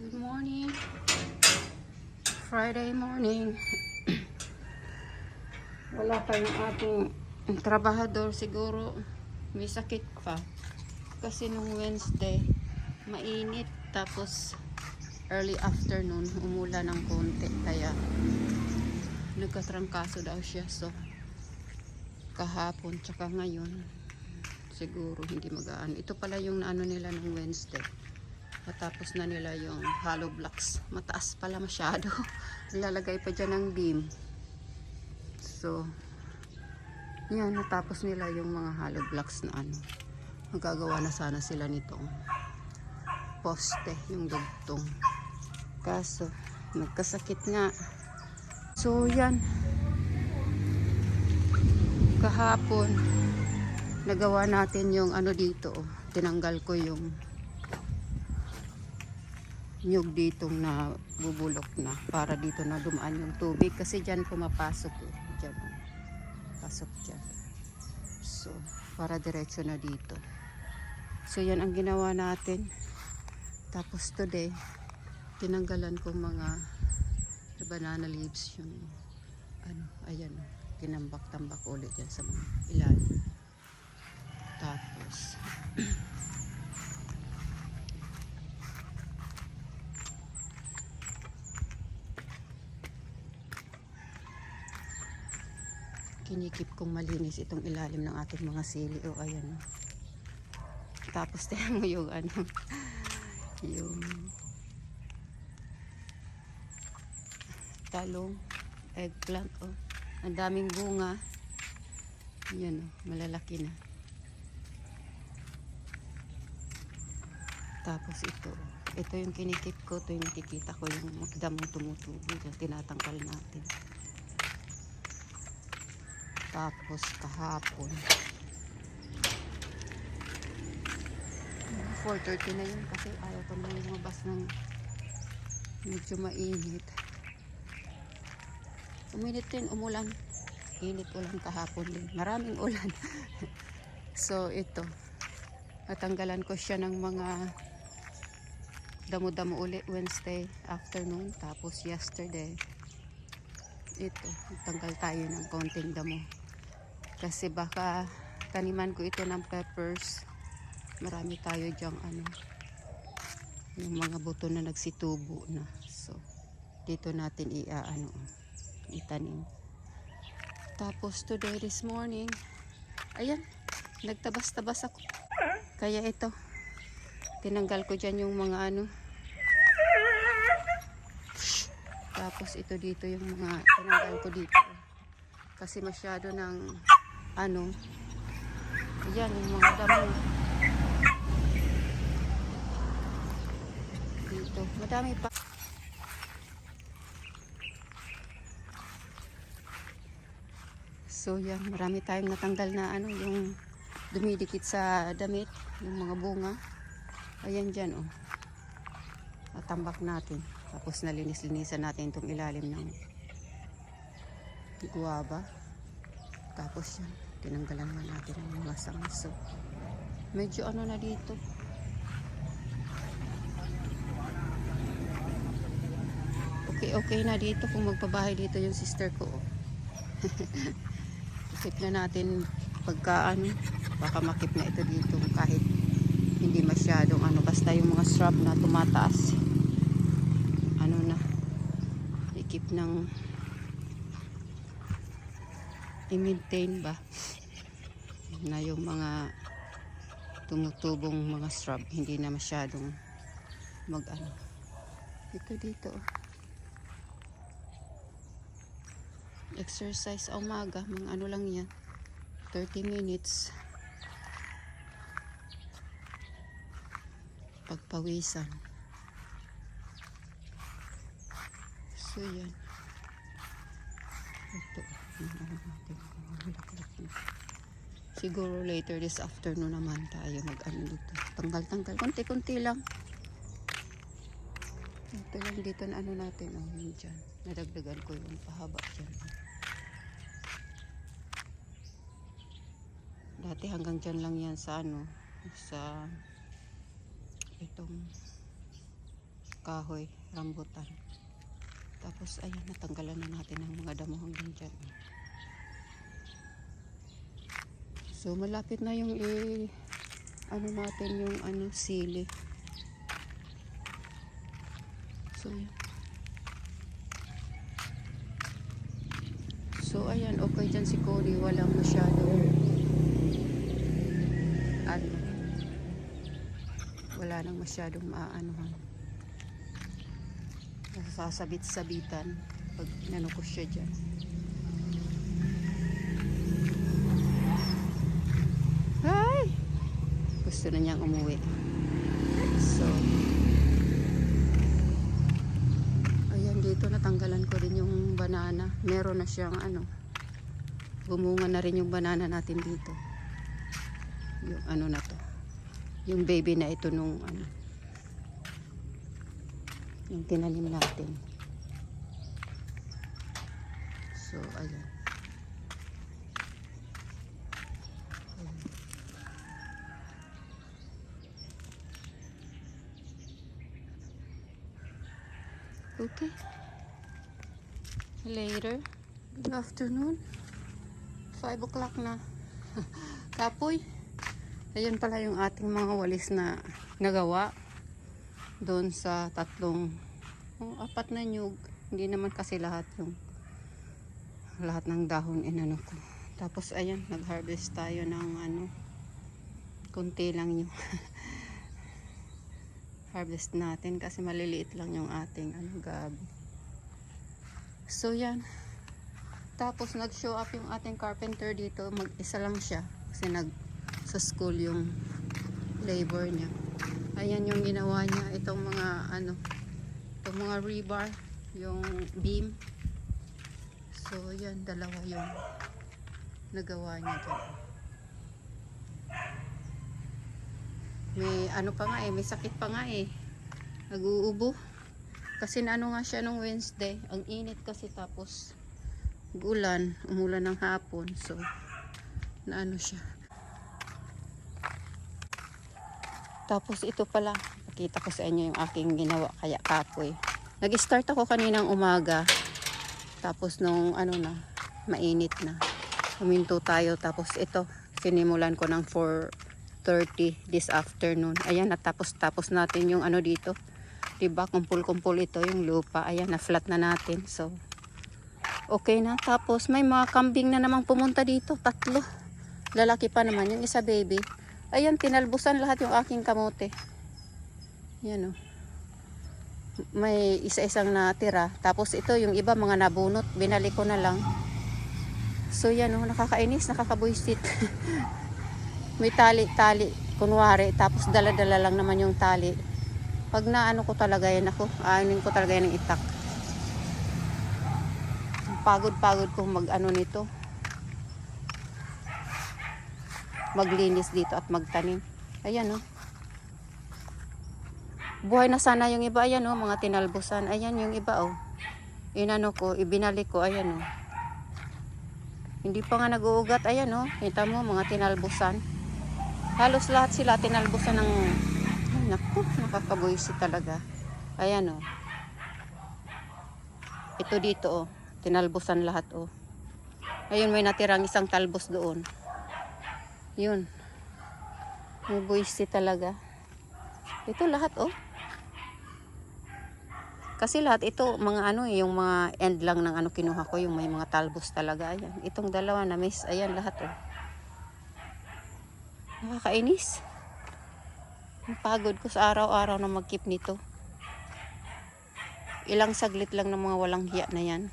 Good morning. Friday morning. Wala pa yung ating trabahador siguro. May sakit pa. Kasi nung Wednesday, mainit. Tapos early afternoon, umula ng konti. Kaya nagkatrangkaso daw siya. So, kahapon tsaka ngayon, siguro hindi magaan. Ito pala yung ano nila ng Wednesday. Natapos na nila yung hollow blocks. Mataas pala masyado. Nilalagay pa dyan ng beam. So, yan, natapos nila yung mga hollow blocks na ano. Magagawa na sana sila nitong poste, yung dugtong. Kaso, nagkasakit nga. So, yan. Kahapon, nagawa natin yung ano dito. Tinanggal ko yung nyug ditong na bubulok na para dito na dumaan yung tubig kasi dyan pumapasok eh. Dyan, pasok dyan. So, para diretso na dito. So, yan ang ginawa natin. Tapos today, tinanggalan ko mga banana leaves yung ano, ayan, tinambak-tambak ulit yan sa mga ilalim. Tapos, kinikip kong malinis itong ilalim ng ating mga sili. O, ayan. oh. Tapos, tingnan mo yung ano, yung talong, eggplant, oh. Ang daming bunga. Yan, oh, malalaki na. Tapos ito, ito yung kinikip ko, ito yung nakikita ko yung magdamong tumutubo. Yan, tinatangkal natin. Tapos kahapon. 4.30 na yun kasi ayaw pa naman lumabas ng medyo mainit. Uminit din, umulan. Init ulan kahapon din. Maraming ulan. so ito, natanggalan ko siya ng mga damo-damo uli Wednesday afternoon. Tapos yesterday, ito, tanggal tayo ng konting damo. Kasi baka taniman ko ito ng peppers. Marami tayo dyang ano, yung mga buto na nagsitubo na. So, dito natin i-ano, itanim. Tapos today, this morning, ayan, nagtabas-tabas ako. Kaya ito, tinanggal ko dyan yung mga ano. Tapos ito dito yung mga tinanggal ko dito. Kasi masyado ng ano, ayan yung mga damo. Dito, madami pa. So yan, marami tayong natanggal na ano, yung dumidikit sa damit, yung mga bunga. Ayan dyan oh. Natambak natin. Tapos nalinis-linisan natin itong ilalim ng guwaba. Tapos yan, tinanggalan na natin ang mga sangso. Medyo ano na dito. Okay, okay na dito kung magpabahay dito yung sister ko. oh. Na natin pagka ano, baka makip na ito dito kahit hindi masyadong ano, basta yung mga shrub na tumataas. Ano na, ikip ng i-maintain ba na yung mga tumutubong mga shrub hindi na masyadong mag ano ito dito oh. exercise umaga mga ano lang yan 30 minutes. Pagpawisan. So yan ito ano natin, bulaklak na. Siguro later this afternoon naman tayo mag ano dito. Tanggal tanggal konti konti lang. Ito lang dito na ano natin oh yun dyan. Nadagdagan ko yung pahaba dyan. Dati hanggang dyan lang yan sa ano sa itong kahoy, rambutan. Tapos ayan, natanggalan na natin ang mga damo hanggang dyan. So malapit na yung i ano natin yung ano sili. So yan. So ayan, okay dyan si Cory, walang masyado ano wala nang masyadong maaanuhan sasabit-sabitan pag inano ko siya dyan Hi! Gusto na niyang umuwi. So, ayan dito natanggalan ko rin yung banana. Meron na siyang ano, bumunga na rin yung banana natin dito. Yung ano na to. Yung baby na ito nung ano, yung tinanim natin. So, ayan. Okay. Later. Good afternoon. 5 o'clock na. Kapoy. Ayun pala yung ating mga walis na nagawa. Doon sa tatlong, oh, apat na nyug. Hindi naman kasi lahat yung lahat ng dahon inano ko. Tapos ayan, nag-harvest tayo ng ano, konti lang yung harvest natin kasi maliliit lang yung ating ano, gabi. So yan. Tapos nag-show up yung ating carpenter dito. Mag-isa lang siya kasi nag sa school yung labor niya. Ayan yung ginawa niya. Itong mga ano, itong mga rebar, yung beam. So yan, dalawa yung nagawa niya dyan. May ano pa nga eh, may sakit pa nga eh. Nag-uubo. Kasi naano nga siya nung Wednesday. Ang init kasi tapos gulan, umulan ng hapon. So, naano siya. Tapos ito pala, pakita ko sa inyo yung aking ginawa kaya kapoy. Nag-start ako kaninang umaga. Tapos nung ano na, mainit na. Huminto tayo. Tapos ito, sinimulan ko ng 4.30 this afternoon. Ayan, natapos tapos natin yung ano dito. Diba, kumpul-kumpul ito yung lupa. Ayan, na-flat na natin. So, okay na. Tapos may mga kambing na namang pumunta dito. Tatlo. Lalaki pa naman. Yung isa baby. Ayan, tinalbusan lahat yung aking kamote. Yan o. May isa-isang natira. Tapos ito, yung iba mga nabunot. Binalik ko na lang. So yan o, nakakainis, nakakabuisit. may tali-tali. Kunwari, tapos dala-dala lang naman yung tali. Pag naano ko talaga yan ako, aanin ko talaga yan ng itak. Pagod-pagod kong mag-ano nito. Maglinis dito at magtanim. Ayan o. Buhay na sana yung iba. Ayan o, mga tinalbusan. Ayan yung iba o. Inano ko, ibinalik ko. Ayan o. Hindi pa nga nag-uugat. Ayan o. Kita mo, mga tinalbusan. Halos lahat sila tinalbusan ng ay, naku, nakakabuisi talaga. Ayan o. Ito dito o. Tinalbusan lahat o. Ayun, may natirang isang talbos doon. Yun. May buisi talaga. Ito lahat o. Kasi lahat ito, mga ano eh, yung mga end lang ng ano kinuha ko, yung may mga talbos talaga. Ayan. Itong dalawa na miss, ayan lahat o. Nakakainis. Ang pagod ko sa araw-araw na magkip nito. Ilang saglit lang ng mga walang hiya na yan.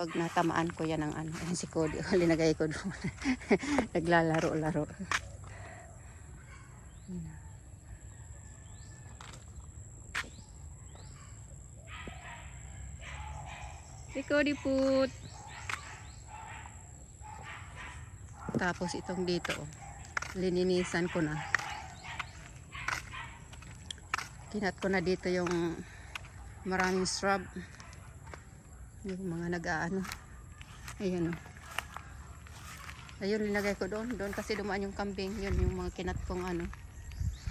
Pag natamaan ko yan ng ano, si Cody, linagay ko doon. Naglalaro-laro. Si Cody put. Tapos itong dito, oh lininisan ko na kinat ko na dito yung maraming shrub yung mga nag-aano ayun o ayun linagay ko doon doon kasi dumaan yung kambing yun yung mga kinat kong ano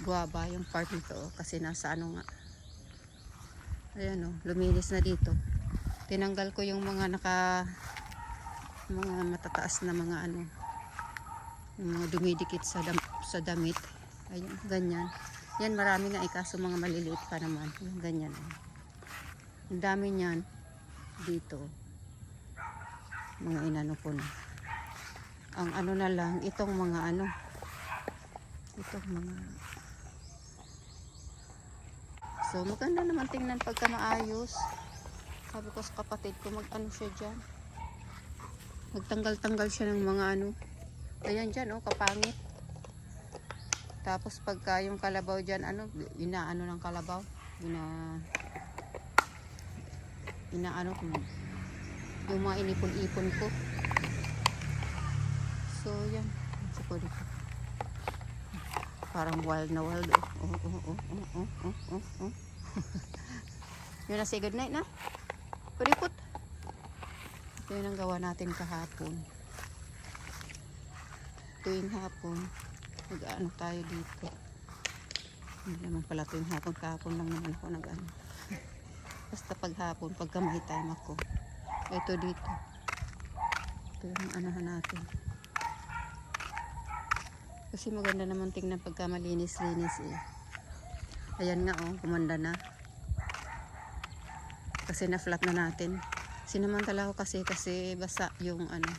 guava yung part nito oh, kasi nasa ano nga. Ayan oh, luminis na dito. Tinanggal ko yung mga naka mga matataas na mga ano yung mga dumidikit sa dam, sa damit. Ayun, ganyan. Yan marami nga eh, kaso mga maliliit pa naman. Yung ganyan. oh. Ang dami niyan dito. Mga inano ko. Ang ano na lang, itong mga ano, itong mga So, maganda naman tingnan pagka maayos. Sabi ko sa kapatid ko, mag-ano siya dyan. Magtanggal-tanggal siya ng mga ano. Ayan dyan, oh, kapangit. Tapos pagka yung kalabaw dyan, ano, inaano ng kalabaw. Ina, inaano ko. Yung mga inipon-ipon ko. So, yan. Sa ko. Parang wild na wild. Oh, oh, oh, oh, oh, oh, oh, oh. Yun na, say good night na. Puripot. Ito yun ang gawa natin kahapon. Tuwing hapon, mag-ano tayo dito. Hindi naman pala tuwing hapon, kahapon lang naman ako nag-ano. Basta pag hapon, pagka may time ako. Ito dito. Ito yung anahan natin. Kasi maganda naman tingnan pagka malinis-linis eh. Ayan nga oh, kumanda na. Kasi na-flat na natin. Sinamantala ko kasi kasi basa yung ano,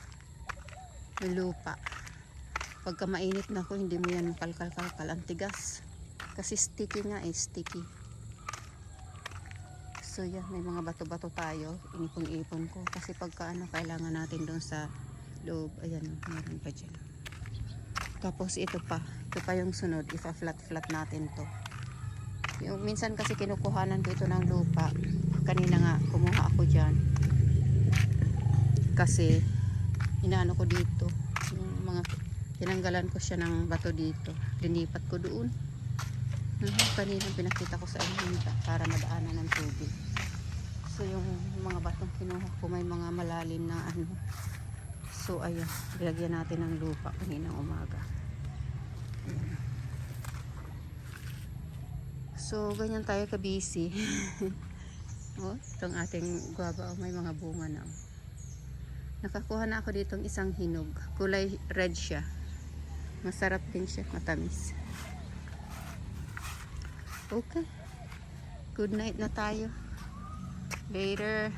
yung lupa. Pagka mainit na ko, hindi mo yan kalkal-kalkal. Ang tigas. Kasi sticky nga eh, sticky. So yan, may mga bato-bato tayo. Inipon-ipon ko. Kasi pagka ano, kailangan natin doon sa loob. Ayan, meron pa dyan. Tapos ito pa. Ito pa yung sunod. Ipa-flat-flat natin to. Yung minsan kasi kinukuhanan ko ito ng lupa. Kanina nga, kumuha ako dyan. Kasi, inaano ko dito. Yung mga, tinanggalan ko siya ng bato dito. Linipat ko doon. Mhm, Kanina pinakita ko sa inyo para madaanan ng tubig. So yung mga batong kinuha ko may mga malalim na ano. So ayan, ilagyan natin ng lupa kaninang umaga. So ganyan tayo ka busy. oh, itong ating guava oh, may mga bunga na. oh. Nakakuha na ako ditong isang hinog. Kulay red siya. Masarap din siya, matamis. Okay. Good night na tayo. Later.